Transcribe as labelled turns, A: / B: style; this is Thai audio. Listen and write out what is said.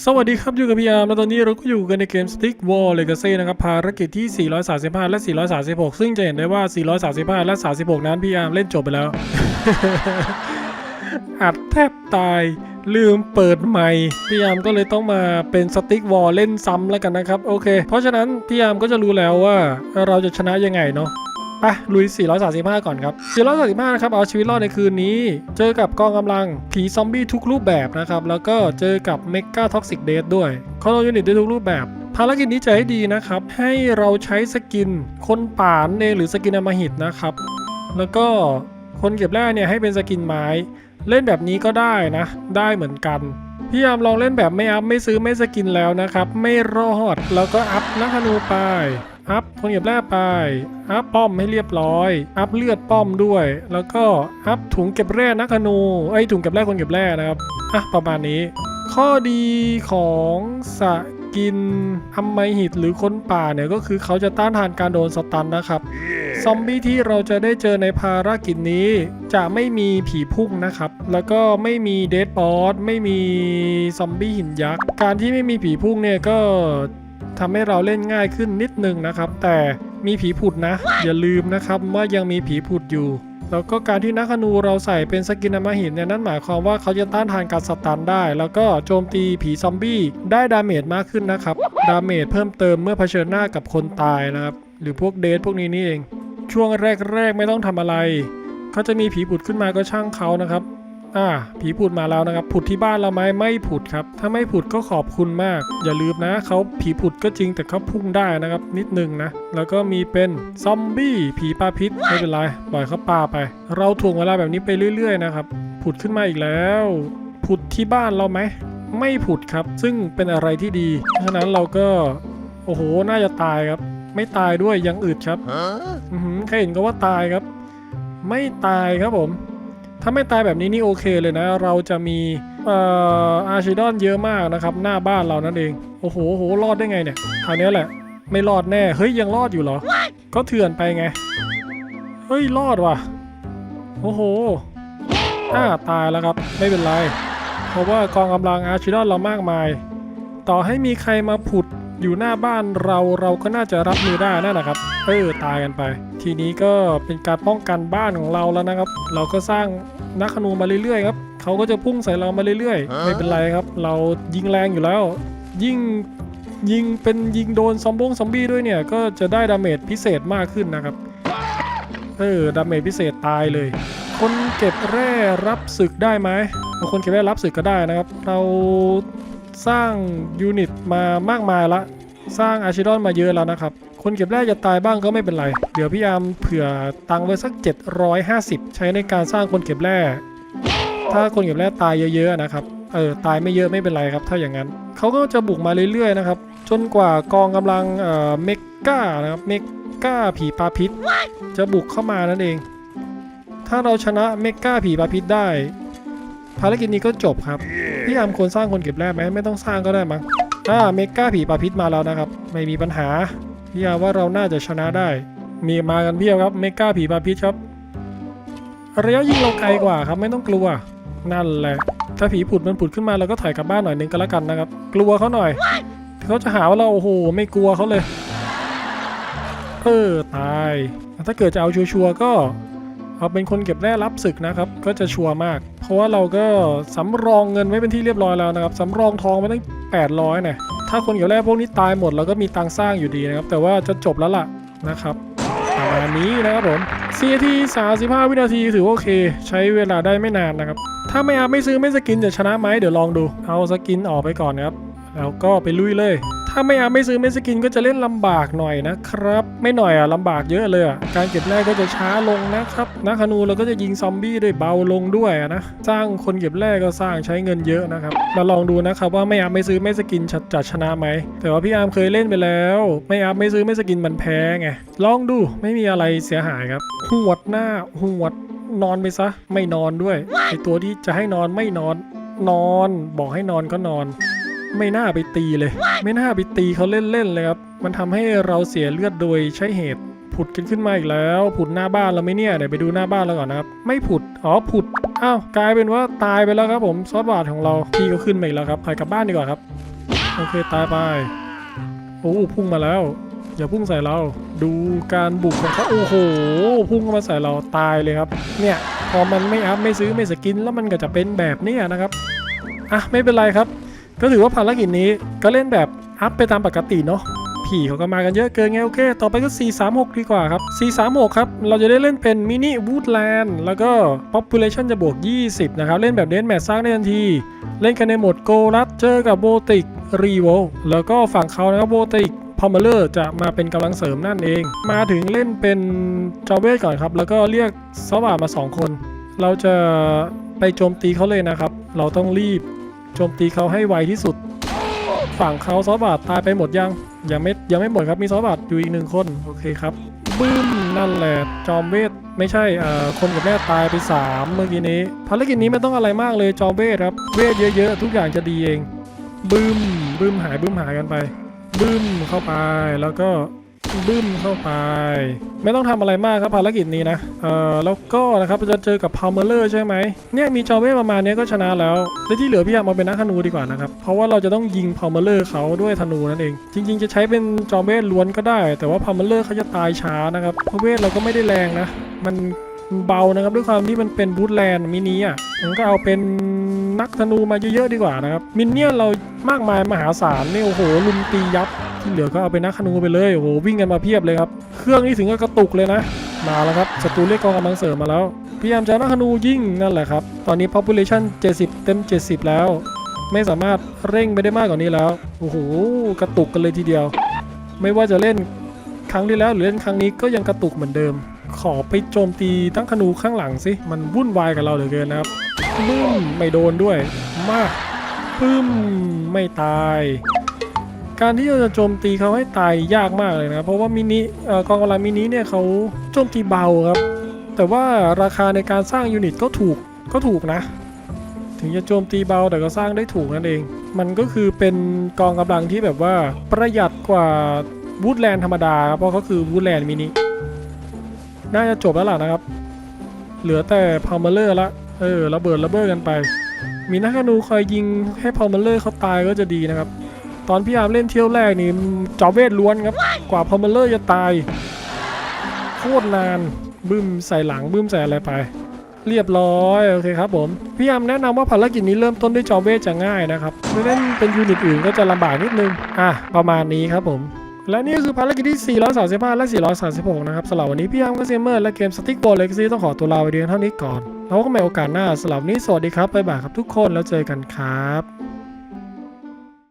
A: สวัสดีครับอยู่กับพี่อาร์มและตอนนี้เราก็อยู่กันในเกม Stick Wall Legacy นะครับภารกิจที่ 435 และ 436 ซึ่งจะเห็นได้ว่า 435 และ 36 นั้นพี่อาร์มเล่นจบไปแล้ว อัดแทบตายลืมเปิดใหม่พี่ยามก็เลยต้องมาเป็นสติ๊กวอลเล่นซ้ำแล้วกันนะครับ โอเค เพราะฉะนั้นพี่ยามก็จะรู้แล้วว่าเราจะชนะยังไงเนาะ ไปลุย 435 ก่อนครับ 435 นะครับ เอาชีวิตรอดในคืนนี้ เจอกับกองกำลังผีซอมบี้ทุกรูปแบบนะครับ แล้วก็เจอกับเมกาท็อกซิกเดทด้วยคอนโทรยูนิตได้ทุกรูปแบบ ภารกิจนี้จะให้ดีนะครับ ให้เราใช้สกิน คนป่านเองหรือสกินอมหิตนะครับ แล้วก็คนเก็บแร่เนี่ยให้เป็นสกินไม้ เล่นแบบนี้ก็ได้นะ ได้เหมือนกันพี่ยามลองเล่นแบบไม่อัพไม่ซื้อไม่สกินแล้วนะครับ ไม่รอดแล้วก็อัพนักธนูไป อัพคนเก็บแร่ไป อัพป้อมให้เรียบร้อย อัพเลือดป้อมด้วย แล้วก็อัพถุงเก็บแร่นักธนูไอยถุงเก็บแร่คนเก็บแร่นะครับ อะประมาณนี้ ข้อดีของสกินทำไมหิตหรือคนป่าเนี่ยก็คือเขาจะต้านทานการโดนสตันนะครับ ซอมบี้ที่เราจะได้เจอในภารกิจนี้ จะไม่มีผีพุ่งนะครับ แล้วก็ไม่มีเดดบอสไม่มีซอมบี้หินยักษ์ การที่ไม่มีผีพุ่งเนี่ยก็ ทำให้เราเล่นง่ายขึ้นนิดนึงนะครับ แต่มีผีผุดนะ อย่าลืมนะครับว่ายังมีผีผุดอยู่ แล้วก็การที่นักธนูเราใส่เป็นสกินอมหินเนี่ยนั่นหมายความว่าเขาจะต้านทานการสตันได้ แล้วก็โจมตีผีซอมบี้ได้ดาเมจมากขึ้นนะครับ ดาเมจเพิ่มเติมเมื่อเผชิญหน้ากับคนตายนะครับ หรือพวกเดทพวกนี้นี่เอง ช่วงแรกๆไม่ต้องทำอะไรเขาจะมีผีผุดขึ้นมาก็ช่างเขานะครับ อ่าผีผุดมาแล้วนะครับ ผุดที่บ้านเราไหมไม่ผุดครับ ถ้าไม่ผุดก็ขอบคุณมาก อย่าลืมนะเขาผีผุดก็จริงแต่เขาพุ่งได้นะครับ นิดนึงนะ แล้วก็มีเป็นซอมบี้ผีปลาพิษไม่เป็นไรปล่อยเขาปลาไป เราถ่วงเวลาแบบนี้ไปเรื่อยๆนะครับ ผุดขึ้นมาอีกแล้ว ผุดที่บ้านเราไหมไม่ผุดครับ ซึ่งเป็นอะไรที่ดีเพราะฉะนั้นเราก็ โอ้โห น่าจะตายครับ ไม่ตายด้วยยังอึดครับ อือหือแค่เห็นก็ว่าตายครับ ไม่ตายครับผม ถ้าไม่ตายแบบนี้นี่โอเคเลยนะ เราจะมีเอ่ออาร์ชิดอนเยอะมากนะครับ หน้าบ้านเรานั่นเอง โอ้โหโอ้โหรอดได้ไงเนี่ยคราวนี้แหละ ไม่รอดแน่ เฮ้ย ยังรอดอยู่เหรอ ก็เถื่อนไปไง เฮ้ย รอดว่ะ โอ้โหอ่าตายแล้วครับ ไม่เป็นไร เพราะว่ากองกำลังอาร์ชิดอนเรามากมาย ต่อให้มีใครมาผุด อยู่หน้าบ้านเราเราก็น่าจะรับมือได้นั่นนะครับ เออตายกันไป ทีนี้ก็เป็นการป้องกันบ้านของเราแล้วนะครับ เราก็สร้างนักขนูมาเรื่อยๆครับเขาก็จะพุ่งใส่เรามาเรื่อยๆ ไม่เป็นไรครับ เรายิงแรงอยู่แล้ว ยิ่งยิงเป็นยิงโดนซอมบงซอมบี้ด้วยเนี่ย ก็จะได้ดาเมจพิเศษมากขึ้นนะครับ เออดาเมจพิเศษตายเลย คนเก็บแร่รับศึกได้ไหมเอาคนเก็บแร่รับศึกก็ได้นะครับ เรา สร้างยูนิตมามากมายละ สร้างอาชิดอนมาเยอะแล้วนะครับ คนเก็บแร่จะตายบ้างก็ไม่เป็นไร เดี๋ยวพี่ยามเผื่อตังค์ไว้สัก 750 ใช้ในการสร้างคนเก็บแร่ ถ้าคนเก็บแร่ตายเยอะๆนะครับ เออตายไม่เยอะไม่เป็นไรครับ ถ้าอย่างนั้น เขาก็จะบุกมาเรื่อยๆนะครับ จนกว่ากองกำลังเอ่อเมกานะครับเมกาผีปลาพิษ จะบุกเข้ามานั่นเอง ถ้าเราชนะเมกาผีปลาพิษได้ ภารกิจนี้ก็จบครับ พี่ยามควรสร้างคนเก็บแร่ไหมไม่ต้องสร้างก็ได้มั้งอ่าเมกาผีปลาพิษมาแล้วนะครับ ไม่มีปัญหาพี่ยาว่าเราน่าจะชนะได้ มีมากันเพียบครับเมกาผีปลาพิษครับระยะยิงเราไกลกว่าครับไม่ต้องกลัวนั่นแหละ ถ้าผีผุดมันผุดขึ้นมาเราก็ถอยกลับบ้านหน่อยนึงก็แล้วกันนะครับ กลัวเขาหน่อยเขาจะหาว่าเราโอ้โหไม่กลัวเขาเลยเออตาย ถ้าเกิดจะเอาชัวร์ๆก็ เอาเป็นคนเก็บแร่รับศึกนะครับ ก็จะชัวร์มาก เพราะว่าเราก็สำรองเงินไว้เป็นที่เรียบร้อยแล้วนะครับสำรองทองไว้ตั้ง800เนี่ยถ้าคนเก็บแร่พวกนี้ตายหมดเราก็มีตังสร้างอยู่ดีนะครับ แต่ว่าจะจบแล้วล่ะนะครับประมาณนี้นะครับผม4ที35 วินาทีถือโอเค ใช้เวลาได้ไม่นานนะครับ ถ้าไม่อาไม่ซื้อไม่สกินจะชนะไหมเดี๋ยวลองดู เอาสกินออกไปก่อนนะครับ แล้วก็ไปลุยเลย ถ้าไม่อาไม่ซื้อไม่สกินก็จะเล่นลำบากหน่อยนะครับ ไม่หน่อยอะลำบากเยอะเลยอะการเก็บแร่ก็จะช้าลงนะครับนักธนูเราก็จะยิงซอมบี้ได้เบาลงด้วยนะสร้างคนเก็บแร่ก็สร้างใช้เงินเยอะนะครับเราลองดูนะครับว่าไม่อาไม่ซื้อไม่สกินจะจะชนะไหมแต่ว่าพี่อาร์มเคยเล่นไปแล้ว ไม่อาไม่ซื้อไม่สกินมันแพ้ไงลองดูไม่มีอะไรเสียหายครับหวดหน้าหวดนอนไปซะไม่นอนด้วยไอตัวที่จะให้นอนไม่นอน นอนบอกให้นอนก็นอน ไม่น่าไปตีเลย ไม่น่าไปตีเขาเล่นๆเลยครับ มันทำให้เราเสียเลือดโดยใช้เหตุผุดกันขึ้นมาอีกแล้ว ผุดหน้าบ้านเราไหมเนี่ยเดี๋ยวไปดูหน้าบ้านเราก่อนนะครับ ไม่ผุด อ๋อผุด อ้าวกลายเป็นว่าตายไปแล้วครับผมซอสบาทของเราพี่ก็ขึ้นมาอีกแล้วครับไปกลับบ้านดีกว่าครับ โอเคตายไป โอ้พุ่งมาแล้ว อย่าพุ่งใส่เรา ดูการบุกของเขาโอ้โห พุ่งเข้ามาใส่เราตายเลยครับ เนี่ยพอมันไม่อัพไม่ซื้อไม่สกินแล้วมันก็จะเป็นแบบนี้นะครับ อะไม่เป็นไรครับ ก็ถือว่าภารกิจนี้ก็เล่นแบบอัพไปตามปกติเนาะผีเขาก็มากันเยอะเกินไงโอเค ต่อไปก็ 436 ดีกว่าครับ 436 ครับ เราจะได้เล่นเป็นมินิวูดแลนด์แล้วก็ population จะบวก 20 นะครับ เล่นแบบเน้นแมทสร้างได้ทันที เล่นกันในโหมดโกลัสเจอกับโบติกรีโวแล้วก็ฝั่งเขานะครับโบติกพอมเมเลอร์จะมาเป็นกำลังเสริมนั่นเอง มาถึงเล่นเป็นจอเวทก่อนครับ แล้วก็เรียกซอฟามา 2 คน เราจะไปโจมตีเขาเลยนะครับ เราต้องรีบ โจมตีเขาให้ไวที่สุด ฝั่งเขาซอบาทตายไปหมดยัง ยังไม่ยังไม่หมดครับมีซอบาทอยู่อีกหนึ่งคนโอเคครับบึ้มนั่นแหละจอมเวทไม่ใช่เอ่อคนกับแม่ตายไปสามเมื่อกี้นี้ภารกิจนี้ไม่ต้องอะไรมากเลยจอมเวทครับเวทเยอะๆ ทุกอย่างจะดีเอง บึ้มบึ้มหายบึ้มหายกันไป บึ้มเข้าไปแล้วก็ บึ้มเข้าไป ไม่ต้องทำอะไรมากครับภารกิจนี้นะเอ่อแล้วก็นะครับจะเจอกับพาวเมอร์เลอร์ใช่ไหมเนี่ยมีจอเวทประมาณนี้ก็ชนะแล้วและที่เหลือพี่อยากมาเป็นนักธนูดีกว่านะครับเพราะว่าเราจะต้องยิงพาวเมอร์เลอร์เขาด้วยธนูนั่นเอง จริง ๆ จะใช้เป็นจอเวทล้วนก็ได้ แต่ว่าพาวเมอร์เลอร์เขาจะตายช้านะครับเพราะเวทเราก็ไม่ได้แรงนะ มันเบานะครับด้วยความที่มันเป็นบูทแลนด์มินิอะมันก็เอาเป็นนักธนูมาเยอะๆดีกว่านะครับมินเนี่ยเรามากมายมหาศาลนี่โอ้โหลุมตียับ ที่เหลือก็เอาเป็นนักธนูไปเลยโอ้โหวิ่งกันมาเพียบเลยครับ เครื่องนี้ถึงก็กระตุกเลยนะ มาแล้วครับศัตรูเรียกกองกำลังเสริมมาแล้วพยายามจะนักธนูยิ่งนั่นแหละครับ ตอนนี้ population 70 เต็ม 70 แล้ว ไม่สามารถเร่งไปได้มากกว่านี้แล้วโอ้โหกระตุกกันเลยทีเดียว ไม่ว่าจะเล่นครั้งที่แล้วหรือเล่นครั้งนี้ก็ยังกระตุกเหมือนเดิม ขอไปโจมตีตั้งธนูข้างหลังสิมันวุ่นวายกับเราเหลือเกินนะครับบึ้มไม่โดนด้วย มากปึ้มไม่ตาย การที่เราจะโจมตีเขาให้ตายยากมากเลยนะครับเพราะว่ามินิกองกำลังมินิเนี่ยเขาโจมตีเบาครับ แต่ว่าราคาในการสร้างยูนิตก็ถูกก็ถูกนะ ถึงจะโจมตีเบาแต่ก็สร้างได้ถูกนั่นเอง มันก็คือเป็นกองกำลังที่แบบว่าประหยัดกว่าวูดแลนด์ธรรมดาครับเพราะเขาคือวูดแลนด์มินิน่าจะจบแล้วล่ะนะครับ เหลือแต่พาวเมเลอร์ละเออระเบิดระเบ้อกันไป มีนักนูคอยยิงให้พาวเมเลอร์เขาตายก็จะดีนะครับ ตอนพี่อาร์มเล่นเที่ยวแรกนี่จอเวทล้วนครับ กว่าพอมเมเลอร์จะตาย โคตรนานบึ้มใส่หลังบึ้มใส่อะไรไป เรียบร้อยโอเคครับผมพี่อาร์มแนะนำว่าภารกิจนี้เริ่มต้นด้วยจอเวทจะง่ายนะครับไม่เล่นเป็นยูนิตอื่นก็จะลำบากนิดนึงอะประมาณนี้ครับผมและนี่คือภารกิจที่ 435 และ 436 นะครับสำหรับวันนี้พี่อาร์มก็เซมเมอร์และเกมสติ๊กบอลเล็กซี่ต้องขอตัวลาไปเพียงเท่านี้ก่อน แล้วกันใหม่โอกาสหน้าสำหรับวันนี้สวัสดีครับ บ๊ายบายครับทุกคนแล้วเจอกันครับ